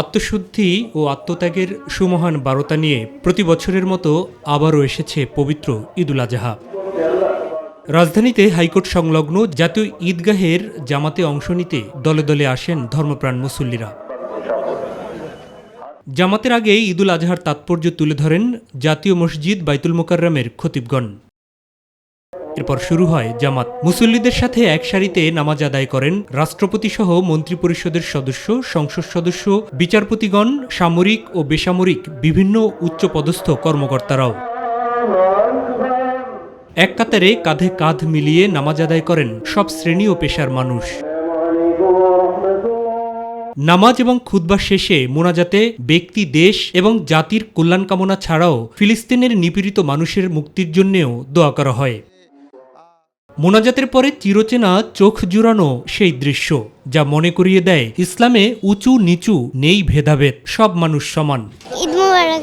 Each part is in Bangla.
আত্মশুদ্ধি ও আত্মত্যাগের সুমহান বারতা নিয়ে প্রতি বছরের মতো আবারও এসেছে পবিত্র ঈদুল আজহা। রাজধানীতে হাইকোর্ট সংলগ্ন জাতীয় ঈদগাহের জামাতে অংশ নিতে দলে দলে আসেন ধর্মপ্রাণ মুসল্লিরা। জামাতের আগে ঈদুল আজহার তাৎপর্য তুলে ধরেন জাতীয় মসজিদ বাইতুল মোকাররমের খতিবগণ। এরপর শুরু হয় জামাত। মুসল্লিদের সাথে এক সারিতে নামাজ আদায় করেন রাষ্ট্রপতি সহ মন্ত্রিপরিষদের সদস্য, সংসদ সদস্য, বিচারপতিগণ, সামরিক ও বেসামরিক বিভিন্ন উচ্চপদস্থ কর্মকর্তারাও। এক কাতারে কাঁধে কাঁধ মিলিয়ে নামাজ আদায় করেন সব শ্রেণি ও পেশার মানুষ। নামাজ এবং খুতবা শেষে মোনাজাতে ব্যক্তি, দেশ এবং জাতির কল্যাণ কামনা ছাড়াও ফিলিস্তিনের নিপীড়িত মানুষের মুক্তির জন্যেও দোয়া করা হয়। মোনাজাতের পরে চিরচেনা চোখ জুড়ানো সেই দৃশ্য যা মনে করিয়ে দেয় ইসলামে উঁচু নিচু নেই ভেদাভেদ সব মানুষ সমান। ঈদ মুবারক।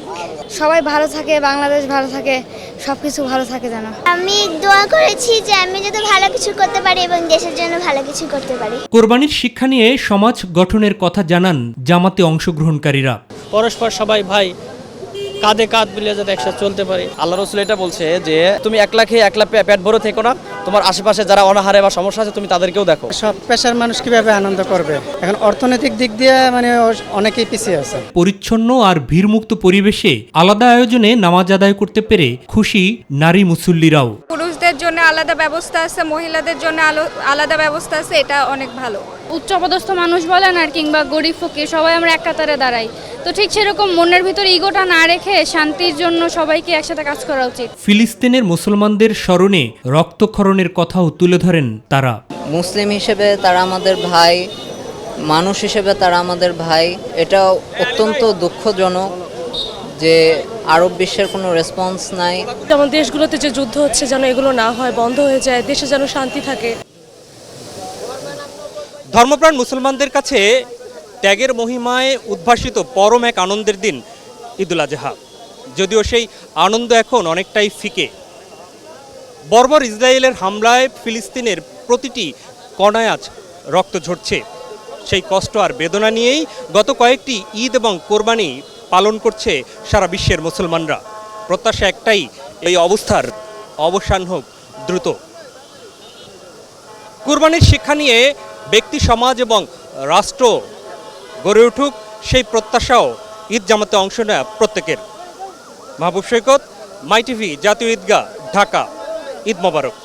সবাই ভালো থাকে বাংলাদেশ ভালো থাকে সবকিছু ভালো থাকে যেন। আমি দোয়া করেছি যে আমি যাতে ভালো কিছু করতে পারি এবং দেশের জন্য ভালো কিছু করতে পারি। কোরবানির শিক্ষা নিয়ে সমাজ গঠনের কথা জানান জামাতে অংশগ্রহণকারীরা। পরস্পর সবাই ভাই কাঁধে কাঁধ মিলিয়ে যাতে একসাথে চলতে পারি। আল্লাহ রসুল এটা বলছে যে তুমি একলা খেয়ে একলা পেট ভরে থেকো না। তোমার আশেপাশে যারা অনাহারে বা সমস্যা আছে তুমি তাদেরকেও দেখো। সব পেশার মানুষ কীভাবে আনন্দ করবে? এখন অর্থনৈতিক দিক দিয়ে মানে অনেকেই পিছিয়ে আছে। পরিচ্ছন্ন আর ভিড়মুক্ত পরিবেশে আলাদা আয়োজনে নামাজ আদায় করতে পেরে খুশি নারী মুসল্লিরাও। জন্য আলাদা ব্যবস্থা আছে মহিলাদের জন্য আলো- আলাদা ব্যবস্থা আছে এটা অনেক ভালো। উচ্চপদস্থ মানুষ বলেন আর কিংবা গরিব ফকির সবাই আমরা এক কাতারে দাঁড়াই। তো ঠিক সেরকম মনের ভিতর ইগোটা না রেখে শান্তির জন্য সবাইকে একসাথে কাজ করা উচিত। ফিলিস্তিনের মুসলমানদের স্মরণে রক্তক্ষরণের কথাও তুলে ধরেন তারা। মুসলিম হিসেবে তারা আমাদের ভাই মানুষ হিসেবে তারা আমাদের ভাই। এটা অত্যন্ত দুঃখজনক যে আরব বিশ্বের কোনো রেসপন্স নাই। যেমন দেশগুলোতে যে যুদ্ধ হচ্ছে যেন এগুলো না হয় বন্ধ হয়ে যায় দেশে যেন শান্তি থাকে। ধর্মপ্রাণ মুসলমানদের কাছে ত্যাগের মহিমায় উদ্ভাসিত পরম এক আনন্দের দিন ঈদুল আজহা। যদিও সেই আনন্দ এখন অনেকটাই ফিকে। বর্বর ইসরায়েলের হামলায় ফিলিস্তিনের প্রতিটি কণায় আজ রক্ত ঝরছে। সেই কষ্ট আর বেদনা নিয়েই গত কয়েকটি ঈদ এবং কোরবানি পালন করছে সারা বিশ্বের মুসলমানরা। প্রত্যাশা একটাই, এই অবস্থার অবসান হোক দ্রুত। কুরবানির শিক্ষা নিয়ে ব্যক্তি, সমাজ এবং রাষ্ট্র গড়ে উঠুক, সেই প্রত্যাশাও ঈদ জামাতে অংশ নেয় প্রত্যেকের। মাহবুব সৈকত, মাই টিভি, জাতীয় ঈদগাহ, ঢাকা। ঈদ মোবারক।